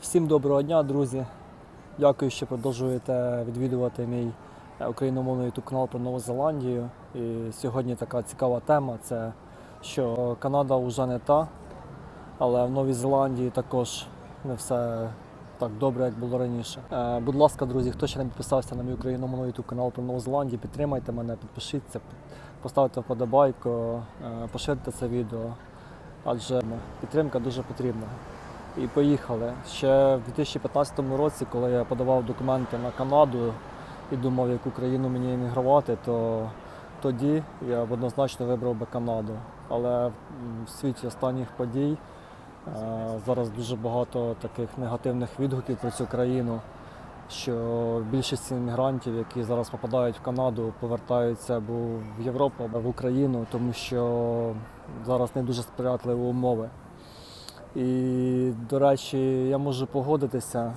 Всім доброго дня, друзі. Дякую, що продовжуєте відвідувати мій е, україномовний YouTube канал про Нову Зеландію. І сьогодні така цікава тема це що Канада вже не та, але в Новій Зеландії також не все так добре, як було раніше. Е, Будь ласка, друзі, хто ще не підписався на мій україномовний YouTube канал про Нову Зеландію, підтримайте мене, підпишіться, поставте вподобайку, е, поширте це відео, адже підтримка дуже потрібна. І поїхали. Ще в 2015 році, коли я подавав документи на Канаду і думав, яку країну мені емігрувати, то тоді я б однозначно вибрав би Канаду. Але в світі останніх подій е, зараз дуже багато таких негативних відгуків про цю країну, що більшість іммігрантів, які зараз попадають в Канаду, повертаються або в Європу, або в Україну, тому що зараз не дуже сприятливі умови. І, до речі, я можу погодитися,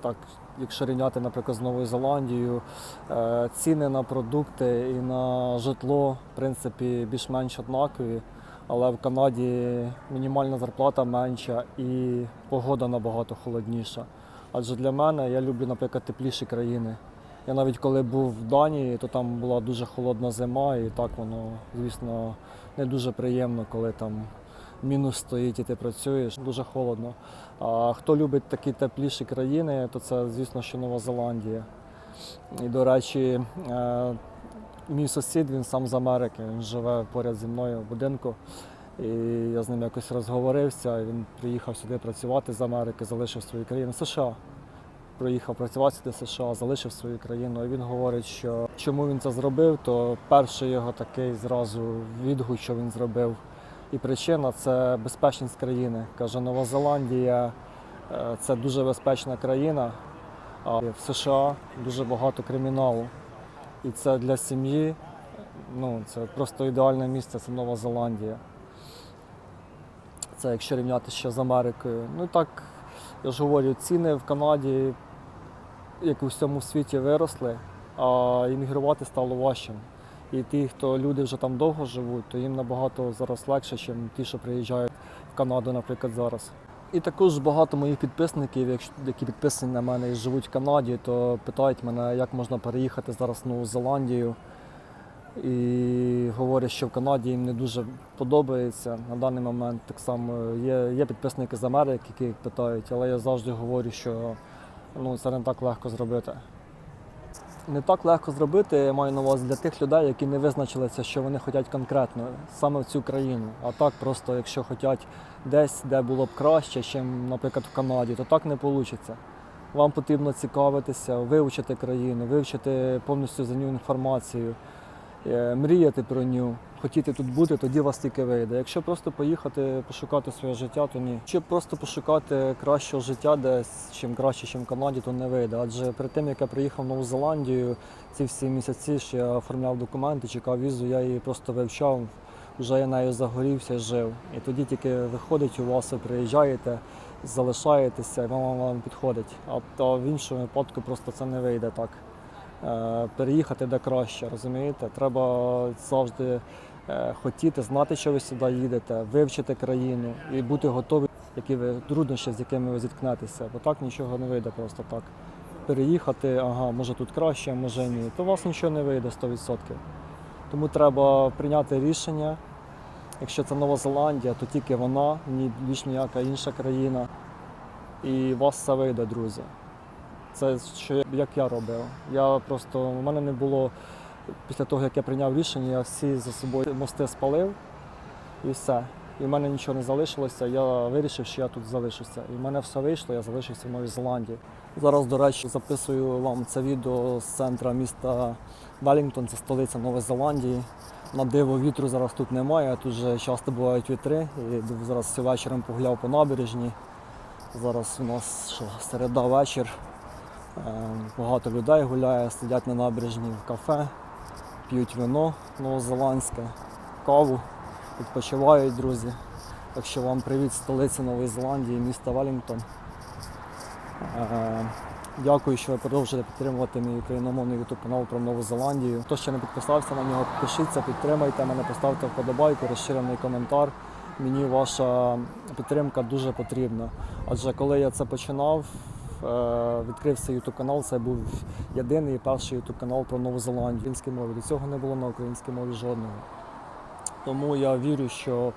так, якщо рівняти, наприклад, з Новою Зеландією, е, ціни на продукти і на житло, в принципі, більш-менш однакові, але в Канаді мінімальна зарплата менша і погода набагато холодніша. Адже для мене я люблю, наприклад, тепліші країни. Я навіть коли був в Данії, то там була дуже холодна зима, і так воно, звісно, не дуже приємно, коли там мінус стоїть і ти працюєш, дуже холодно. А хто любить такі тепліші країни, то це, звісно, що Нова Зеландія. І, до речі, е, мій сусід, він сам з Америки, він живе поряд зі мною в будинку. І я з ним якось розговорився, він приїхав сюди працювати з Америки, залишив свою країну США. Приїхав працювати сюди США, залишив свою країну. І він говорить, що чому він це зробив, то перший його такий зразу відгук, що він зробив. І причина це безпечність країни. Каже, Нова Зеландія е, це дуже безпечна країна, а в США дуже багато криміналу. І це для сім'ї, ну, це просто ідеальне місце, це Нова Зеландія. Це якщо рівняти ще з Америкою. Ну так, я ж говорю, ціни в Канаді, як у всьому світі, виросли, а іммігрувати стало важчим. І ті, хто люди вже там довго живуть, то їм набагато зараз легше, ніж ті, що приїжджають в Канаду, наприклад, зараз. І також багато моїх підписників, які підписані на мене і живуть в Канаді, то питають мене, як можна переїхати зараз в Нову Зеландію. І говорять, що в Канаді їм не дуже подобається на даний момент. Так само є, є підписники з Америки, які питають, але я завжди говорю, що ну, це не так легко зробити. Не так легко зробити, я маю на увазі для тих людей, які не визначилися, що вони хочуть конкретно саме в цю країну. А так просто, якщо хочуть десь, де було б краще, ніж, наприклад, в Канаді, то так не вийде. Вам потрібно цікавитися, вивчити країну, вивчити повністю за ню інформацію, мріяти про ню, хотіти тут бути, тоді вас тільки вийде. Якщо просто поїхати пошукати своє життя, то ні. Якщо просто пошукати кращого життя десь, чим краще, ніж в Канаді, то не вийде. Адже перед тим, як я приїхав в Нову Зеландію, ці всі місяці, що я оформляв документи, чекав візу, я її просто вивчав, вже я нею загорівся, жив. І тоді тільки виходить у вас, ви приїжджаєте, залишаєтеся, і вам, вам підходить. А то в іншому випадку просто це не вийде так. Е, Переїхати де краще, розумієте? Треба завжди е, хотіти, знати, що ви сюди їдете, вивчити країну і бути готові, які ви труднощі, з якими ви зіткнетеся. Бо так нічого не вийде просто так. Переїхати, ага, може тут краще, може ні. То у вас нічого не вийде 100%. Тому треба прийняти рішення. Якщо це Нова Зеландія, то тільки вона, ні більш ніяка інша країна. І у вас все вийде, друзі. Це що як я робив. Я просто у мене не було після того, як я прийняв рішення, я всі за собою мости спалив і все. І в мене нічого не залишилося. Я вирішив, що я тут залишуся. І в мене все вийшло, я залишився в Новій Зеландії. Зараз, до речі, записую вам це відео з центра міста Велінгтон, це столиця Нової Зеландії. На диво вітру зараз тут немає, тут вже часто бувають вітри. І зараз вечором погуляв по набережні. Зараз у нас що, середа вечір. Е, Багато людей гуляє, сидять на набережні в кафе, п'ють вино новозеландське, каву, відпочивають друзі. Так що вам привіт столиці Нової Зеландії, міста Велінгтон. Е, Дякую, що ви продовжуєте підтримувати мій україномовний YouTube канал про Нову Зеландію. Хто ще не підписався на нього, підпишіться, підтримайте мене, поставте вподобайку, розширений коментар. мені ваша підтримка дуже потрібна. Адже коли я це починав, відкрився YouTube канал, це був єдиний і перший YouTube канал про Нову Зеландію українській мові. До цього не було на українській мові жодного. Тому я вірю, що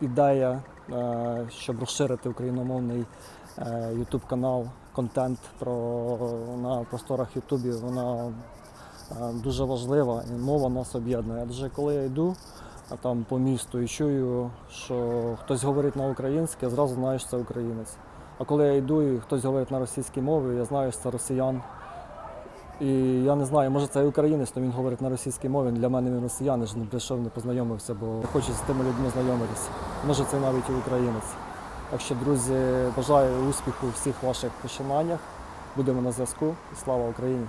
ідея, е, щоб розширити україномовний е, YouTube канал, контент про на просторах Ютубі, вона е, дуже важлива і мова нас об'єднує. Адже коли я йду а там по місту і чую, що хтось говорить на українській, я зразу знаю, що це українець. А коли я йду і хтось говорить на російській мові, я знаю, що це росіян. І я не знаю, може це і українець, то він говорить на російській мові. Для мене він росіян, я ж не прийшов, не познайомився, бо я хочу з тими людьми знайомитися. Може, це навіть і українець. Так що, друзі, бажаю успіху у всіх ваших починаннях. Будемо на зв'язку. Слава Україні!